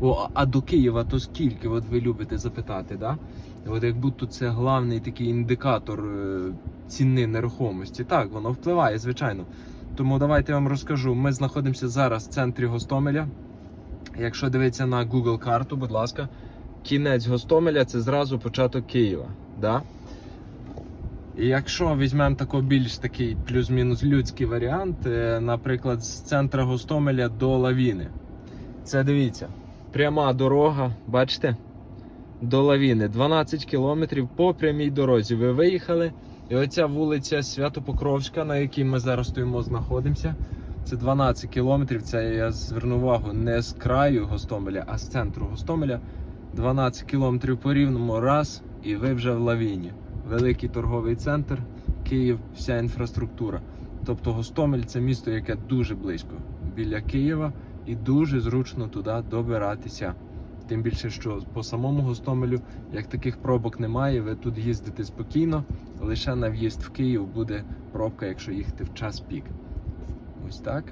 О, а до Києва то скільки? От ви любите запитати, да? От як будто це головний такий індикатор е, ціни нерухомості. Так, воно впливає, звичайно. Тому давайте я вам розкажу. Ми знаходимося зараз в центрі Гостомеля. Якщо дивитися на Google карту, будь ласка, кінець Гостомеля це зразу початок Києва. Да? І якщо візьмемо тако більш такий плюс-мінус людський варіант, е, наприклад, з центра Гостомеля до Лавіни. Це дивіться, пряма дорога, бачите? До Лавіни 12 кілометрів по прямій дорозі. Ви виїхали. І оця вулиця Святопокровська, на якій ми зараз стоїмо, знаходимося. Це 12 кілометрів. Це я зверну увагу не з краю Гостомеля, а з центру Гостомеля. 12 кілометрів по рівному раз, і ви вже в Лавіні. Великий торговий центр, Київ, вся інфраструктура. Тобто Гостомель це місто, яке дуже близько біля Києва і дуже зручно туди добиратися. Тим більше, що по самому Гостомелю, як таких пробок немає, ви тут їздите спокійно. Лише на в'їзд в Київ буде пробка, якщо їхати в час пік. Ось так.